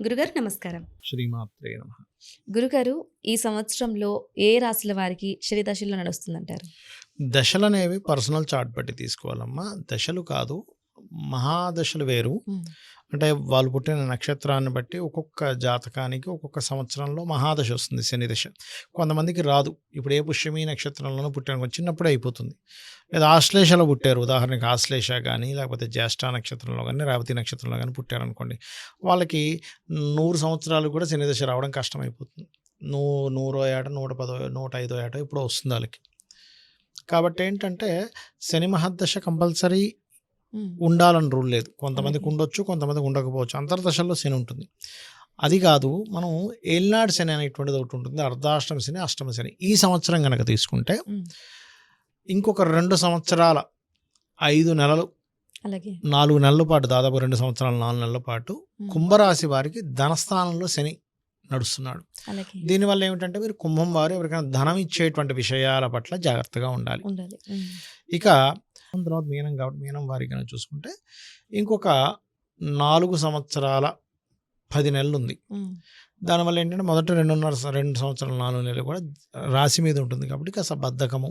గురుగారు నమస్కారం. శ్రీమాత్రే నమ. గురుగారు ఈ సంవత్సరంలో ఏ రాశుల వారికి శని దశలో నడుస్తుందంటారు? దశలు అనేవి పర్సనల్ చార్ట్ బట్టి తీసుకోవాలమ్మా. దశలు కాదు మహాదశలు వేరు. అంటే వాళ్ళు పుట్టిన నక్షత్రాన్ని బట్టి ఒక్కొక్క జాతకానికి ఒక్కొక్క సంవత్సరంలో మహాదశ వస్తుంది శని దశ. కొంతమందికి రాదు. ఇప్పుడు ఏ పుష్యమి నక్షత్రంలోనూ పుట్టాను చిన్నప్పుడే అయిపోతుంది. లేదా ఆశ్లేషలో పుట్టారు. ఉదాహరణకి ఆశ్లేష కానీ లేకపోతే జ్యేష్ఠ నక్షత్రంలో కానీ రేవతి నక్షత్రంలో కానీ పుట్టారు అనుకోండి వాళ్ళకి నూరు సంవత్సరాలు కూడా శని దశ రావడం కష్టమైపోతుంది. నూ నూరో ఏట నూట పదో నూట ఐదో ఏట ఇప్పుడు వస్తుంది వాళ్ళకి. కాబట్టి ఏంటంటే శని మహర్దశ కంపల్సరీ ఉండాలని రూల్ లేదు. కొంతమందికి. ఉండొచ్చు కొంతమందికి ఉండకపోవచ్చు. అంతర్దశల్లో శని ఉంటుంది. అది కాదు మనం ఏల్నాడు శని అనేటువంటిది ఒకటి ఉంటుంది. అర్ధాష్టమ శని అష్టమ శని. ఈ సంవత్సరం కనుక తీసుకుంటే. ఇంకొక రెండు సంవత్సరాల ఐదు నెలలు అలాగే నాలుగు నెలల పాటు దాదాపు రెండు సంవత్సరాల నాలుగు నెలల పాటు. కుంభరాశి వారికి ధనస్థానంలో శని నడుస్తున్నాడు దీనివల్ల ఏమిటంటే మీరు కుంభం వారు ఎవరికైనా ధనం ఇచ్చేటువంటి విషయాల పట్ల జాగ్రత్తగా ఉండాలి. ఇక తర్వాత మీనం కాబట్టి మీనం వారి కనుక చూసుకుంటే ఇంకొక నాలుగు సంవత్సరాల పది నెలలు ఉంది. దానివల్ల ఏంటంటే మొదట రెండున్నర రెండు సంవత్సరాల నాలుగు నెలలు కూడా రాశి మీద ఉంటుంది కాబట్టి కాస్త బద్ధకము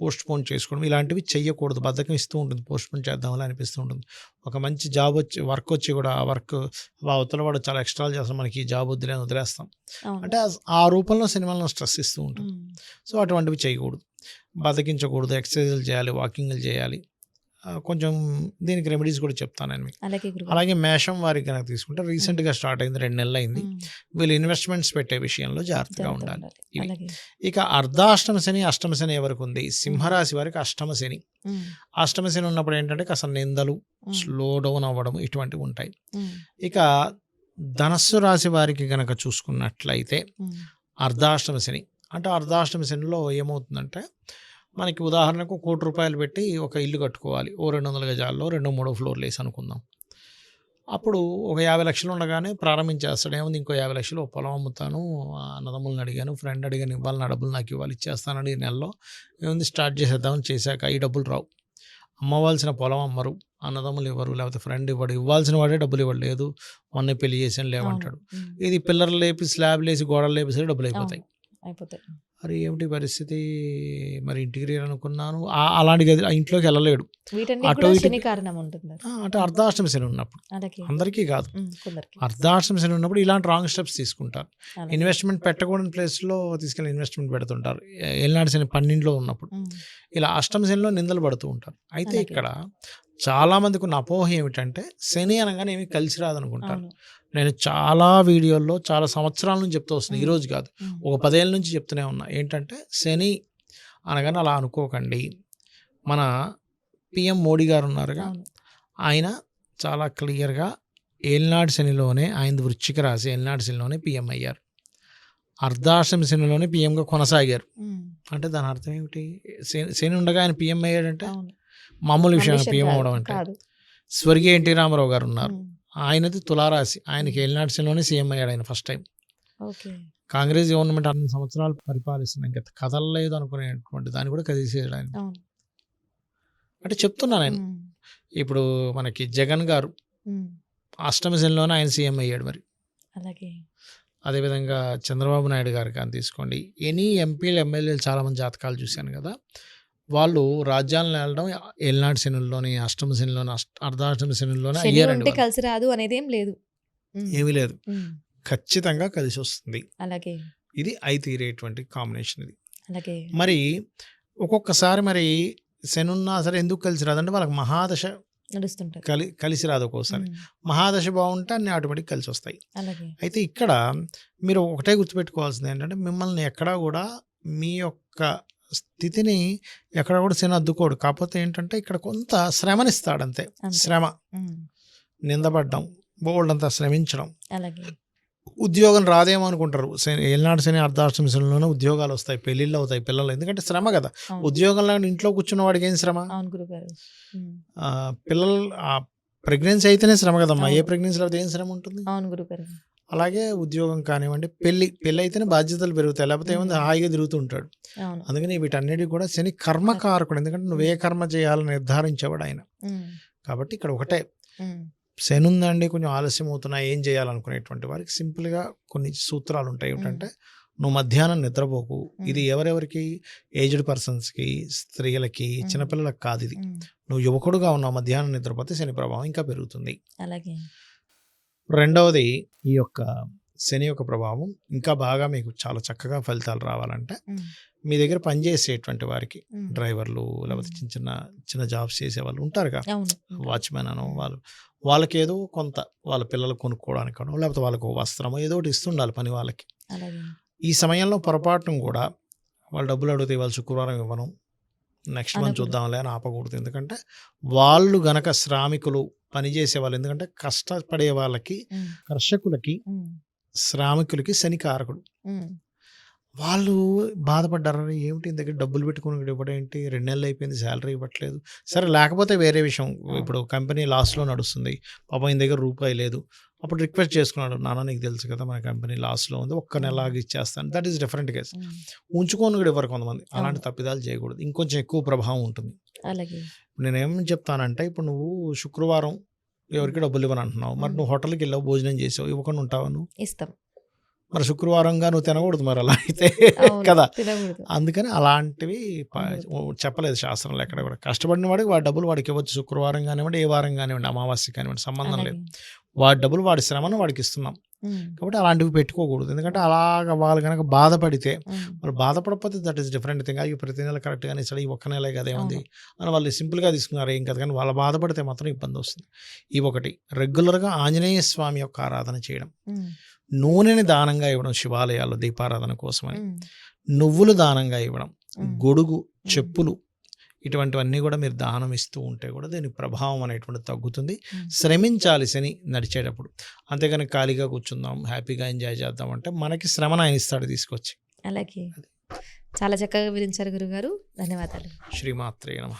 పోస్ట్ పోన్ చేసుకోవడం ఇలాంటివి చెయ్యకూడదు. బద్ధకం ఇస్తూ ఉంటుంది. పోస్ట్ పోన్ చేద్దామని అనిపిస్తూ ఉంటుంది. ఒక మంచి జాబ్ వచ్చి వర్క్ వచ్చి కూడా ఆ వర్క్ అవతల వాడు చాలా ఎక్స్ట్రాలు చేస్తాం మనకి ఈ జాబ్ వద్దులే వదిలేస్తాం. అంటే ఆ- రూపంలో సినిమాలను స్ట్రెస్ ఇస్తూ ఉంటుంది. సో అటువంటివి చేయకూడదు. బతికించకూడదు ఎక్సర్సైజులు చేయాలి వాకింగ్లు చేయాలి. కొంచెం దీనికి రెమెడీస్ కూడా చెప్తాను నేను మీకు అలాగే మేషం వారికి కనుక తీసుకుంటే రీసెంట్గా స్టార్ట్ అయింది రెండు నెలలు అయింది. వీళ్ళు ఇన్వెస్ట్మెంట్స్ పెట్టే విషయంలో జాగ్రత్తగా ఉండాలి. ఇవి. ఇక అర్ధాష్టమ శని అష్టమ శని ఎవరికి ఉంది సింహరాశి వారికి అష్టమ శని. అష్టమ శని ఉన్నప్పుడు ఏంటంటే కాస్త నిందలు. స్లో డౌన్ అవ్వడం ఇటువంటివి ఉంటాయి. ఇక ధనస్సు రాశి వారికి కనుక చూసుకున్నట్లయితే. అర్ధాష్టమ శని అంటే అర్ధాష్టమ శనిలో ఏమవుతుందంటే మనకి ఉదాహరణకు కోటి రూపాయలు పెట్టి ఒక ఇల్లు కట్టుకోవాలి. ఓ రెండు వందల గజాల్లో రెండు మూడో ఫ్లోర్లు వేసి అనుకుందాం. అప్పుడు ఒక యాభై లక్షలు ఉండగానే ప్రారంభించేస్తాడు. ఏముంది ఇంకో యాభై లక్షలు? పొలం అమ్ముతాను. అన్నదమ్ములను అడిగాను. ఫ్రెండ్ అడిగాను ఇవ్వాలి నా డబ్బులు నాకు ఇవ్వాలి ఇచ్చేస్తానని ఈ నెలలో. ఏముంది? స్టార్ట్ చేసేద్దామని చేశాక ఈ డబ్బులు రావు. అమ్మవలసిన పొలం అమ్మరు. అన్నదమ్ములు ఇవ్వరు. లేకపోతే ఫ్రెండ్ ఇవ్వడు. ఇవ్వాల్సిన వాడే డబ్బులు ఇవ్వడు. లేదు. మొన్న పెళ్ళి చేసాను లేవంటాడు. ఇది పిల్లర్లు లేపి స్లాబ్ లేసి గోడలు లేపేసరికి డబ్బులు అయిపోతాయి. అయిపోతాయి. మరి ఏమిటి పరిస్థితి? మరి ఇంటిగ్రేట్ అనుకున్నాను అలాంటి గది ఆ ఇంట్లోకి వెళ్ళలేడు. అటు అంటే అర్ధాష్టమ శని ఉన్నప్పుడు. అందరికీ కాదు. అర్ధాష్టమ శని ఉన్నప్పుడు ఇలాంటి రాంగ్ స్టెప్స్ తీసుకుంటారు. ఇన్వెస్ట్మెంట్ పెట్టకూడని ప్లేస్లో తీసుకెళ్ళి ఇన్వెస్ట్మెంట్ పెడుతుంటారు. ఏలినాటి శని పన్నెండులో ఉన్నప్పుడు. ఇలా అష్టమ శనిలో నిందలు పడుతూ ఉంటారు. అయితే. ఇక్కడ చాలా మందికి ఉన్న అపోహ ఏమిటంటే శని అనగానే ఏమి కలిసి రాదనుకుంటారు. అవును. నేను చాలా వీడియోల్లో చాలా సంవత్సరాల నుంచి చెప్తూ వస్తున్నాను ఈ రోజు కాదు. ఒక పదేళ్ళ నుంచి చెప్తూనే ఉన్నా. ఏంటంటే శని అనగానే అలా అనుకోకండి. మన పిఎం మోడీ గారు ఉన్నారుగా. ఆయన చాలా క్లియర్గా ఏలినాటి శనిలోనే ఆయన వృశ్చిక రాశి ఏలినాటి శనిలోనే పిఎం అయ్యారు. అర్ధాష్టమి శనిలోనే పిఎంగా కొనసాగారు. అంటే దాని అర్థం ఏమిటి? శని- శని ఉండగా ఆయన పిఎం అయ్యాడంటే మామూలు విషయం పిఎం అవడం అంటే స్వర్గీయ ఎన్టీ రామారావు గారు ఉన్నారు. ఆయనది తులారాశి. ఆయనకి ఏలినాటి శనిలోనే సీఎం అయ్యాడు ఆయన first time. Okay. Congress government అన్ని సంవత్సరాలు పరిపాలిస్తుంది. ఇంకా కదలలేదు అనుకునేటువంటి దాన్ని కూడా కదిసేసాడు ఆయన. అంటే చెప్తున్నా నేను. ఉమ్. ఇప్పుడు మనకి జగన్ గారు. అష్టమ శనిలోనే ఆయన సీఎం అయ్యాడు మరి. అలాగే. అదేవిధంగా చంద్రబాబు నాయుడు గారు కానీ తీసుకోండి. ఎనీ ఎంపీలు ఎమ్మెల్యేలు చాలామంది జాతకాలు చూశాను కదా. వాళ్ళు రాజ్యాలను వెళ్ళడం ఏలినాటి శనుల్లోని అష్టమ అష్ట అర్ధాష్టమ శనుల్లోనే అయ్యారండి వాళ్ళు. కలిసి రాదు అనేది ఏం లేదు. ఏమీ లేదు. ఖచ్చితంగా కలిసి వస్తుంది. అలాగే. ఇది అయి తీరేటువంటి కాంబినేషన్ ఇది. అలాగే. మరి ఒక్కొక్కసారి మరి శని ఉన్నా సరే ఎందుకు కలిసి రాదంటే వాళ్ళకి మహాదశ నడుస్తుంటారు. కలి కలిసి రాదు ఒక్కోసారి. మహాదశ బాగుంటే అన్ని ఆటోమేటిక్ కలిసి వస్తాయి. అయితే ఇక్కడ మీరు ఒకటే గుర్తుపెట్టుకోవాల్సింది ఏంటంటే మిమ్మల్ని ఎక్కడా కూడా మీ యొక్క స్థితిని ఎక్కడ కూడా శని అద్దుకోడు. కాకపోతే ఏంటంటే ఇక్కడ కొంత శ్రమనిస్తాడు అంతే. శ్రమ. నిందపడ్డం బోల్డ్ అంతా శ్రమించడం ఉద్యోగం రాదేమో అనుకుంటారు. శని ఏలినాడు శని అర్ధాష్టమ శనిలోనే ఉద్యోగాలు వస్తాయి పెళ్ళిళ్ళు అవుతాయి పిల్లలు. ఎందుకంటే శ్రమ కదా. ఉద్యోగంలో ఇంట్లో కూర్చున్న వాడికి ఏం శ్రమ? పిల్లలు ప్రెగ్నెన్సీ అయితేనే శ్రమ కదమ్మా. ఏ. ప్రెగ్నెన్సీలో అయితే ఏం శ్రమ ఉంటుంది? అలాగే ఉద్యోగం కానివ్వండి పెళ్ళి పెళ్ళి అయితేనే బాధ్యతలు పెరుగుతాయి. లేకపోతే ఏముంది. హాయిగా తిరుగుతూ ఉంటాడు అందుకని వీటన్నిటికి కూడా శని కర్మకారకుడు. ఎందుకంటే నువ్వు ఏ కర్మ చేయాలని నిర్ధారించేవాడు ఆయన. కాబట్టి ఇక్కడ ఒకటే. శని ఉందండి కొంచెం ఆలస్యం అవుతున్నా ఏం చేయాలనుకునేటువంటి వారికి సింపుల్గా కొన్ని సూత్రాలు ఉంటాయి. ఏమిటంటే నువ్వు మధ్యాహ్నం నిద్రపోకు. ఇది ఎవరెవరికి? ఏజ్డ్ పర్సన్స్కి స్త్రీలకి చిన్నపిల్లలకు కాదు ఇది. నువ్వు యువకుడుగా ఉన్నావు మధ్యాహ్నం నిద్రపోతే శని ప్రభావం ఇంకా పెరుగుతుంది. అలాగే. రెండవది ఈ యొక్క శని యొక్క ప్రభావం ఇంకా బాగా మీకు చాలా చక్కగా ఫలితాలు రావాలంటే మీ దగ్గర పనిచేసేటువంటి వారికి డ్రైవర్లు లేకపోతే చిన్న చిన్న చిన్న జాబ్స్ చేసే వాళ్ళు ఉంటారుగా అవును. వాచ్మెన్ అనో వాళ్ళు వాళ్ళకి ఏదో కొంత వాళ్ళ పిల్లలు కొనుక్కోవడానికనో లేకపోతే వాళ్ళకు వస్త్రమో ఏదో ఒకటి ఇస్తుండాలి పని వాళ్ళకి. ఈ సమయంలో పొరపాటును కూడా వాళ్ళు డబ్బులు అడిగితే వాళ్ళు శుక్రవారం ఇవ్వను నెక్స్ట్ మంత్. చూద్దాంలే అని ఆపకూడదు. ఎందుకంటే వాళ్ళు గనక శ్రామికులు పనిచేసే వాళ్ళు ఎందుకంటే కష్టపడే వాళ్ళకి కర్షకులకి శ్రామికులకి శని కారకుడు. వాళ్ళు బాధపడ్డారు. "అరే, ఏమిటి ఇంత దగ్గర డబ్బులు పెట్టుకుని ఇవ్వడం ఏంటి? రెండు నెలలు అయిపోయింది శాలరీ ఇవ్వట్లేదు. సరే లేకపోతే వేరే విషయం. ఇప్పుడు కంపెనీ లాస్లో నడుస్తుంది. పాపం ఈయన దగ్గర రూపాయి లేదు. అప్పుడు రిక్వెస్ట్ చేసుకున్నాడు. నాన్న నీకు తెలుసు కదా మన కంపెనీ లాస్లో ఉంది. ఒక్క నెల ఇచ్చేస్తాను. దట్ ఈస్ డిఫరెంట్ కేసు ఉంచుకొని కూడా ఇవ్వరు కొంతమంది. అలాంటి. తప్పిదాలు చేయకూడదు. ఇంకొంచెం ఎక్కువ ప్రభావం ఉంటుంది. అలాగే. నేను చెప్తానంటే ఇప్పుడు నువ్వు శుక్రవారం ఎవరికి డబ్బులు ఇవ్వను అంటున్నావు. మరి నువ్వు హోటల్కి వెళ్ళావు భోజనం చేసావు ఇవ్వకుండా ఉంటావా నువ్వు? ఇస్తాం. మరి శుక్రవారంగా నువ్వు తినకూడదు మరి అలా అయితే కదా? అందుకని అలాంటివి చెప్పలేదు శాస్త్రంలో ఎక్కడ కూడా. కష్టపడిన వాడికి వాడి డబ్బులు వాడికి ఇవ్వచ్చు. శుక్రవారం కానివ్వండి ఏ వారం కానివ్వండి అమావాస్య కానివ్వండి సంబంధం లేదు. వాడి డబ్బులు వాడి శ్రమను వాడికి ఇస్తున్నాం. కాబట్టి అలాంటివి పెట్టుకోకూడదు. ఎందుకంటే అలాగ వాళ్ళు కనుక బాధపడితే వాళ్ళు బాధపడకపోతే దట్ ఈస్ డిఫరెంట్ థింగ్ అవి ప్రతి నెల కరెక్ట్గానే ఇస్తాడు. ఈ ఒక్క నెలే కదా ఏముంది. అని వాళ్ళు సింపుల్గా తీసుకున్నారు. ఏం కదా కానీ వాళ్ళ బాధపడితే మాత్రం ఇబ్బంది వస్తుంది. ఈ ఒకటి రెగ్యులర్గా ఆంజనేయ స్వామి యొక్క ఆరాధన చేయడం. నూనెని దానంగా ఇవ్వడం శివాలయాల్లో దీపారాధన కోసమని. నువ్వులు దానంగా ఇవ్వడం. గొడుగు చెప్పులు ఇటువంటివన్నీ కూడా మీరు దానం ఇస్తూ ఉంటే కూడా దీని ప్రభావం అనేటువంటి తగ్గుతుంది. శ్రమించాలి శని నడిచేటప్పుడు. అంతేగాని ఖాళీగా కూర్చుందాం హ్యాపీగా ఎంజాయ్ చేద్దాం అంటే మనకి శ్రమను ఆయన ఇస్తాడు తీసుకొచ్చి. అలాగే. చాలా చక్కగా వివరించారు గురుగారు. ధన్యవాదాలు. శ్రీమాత్రే నమ.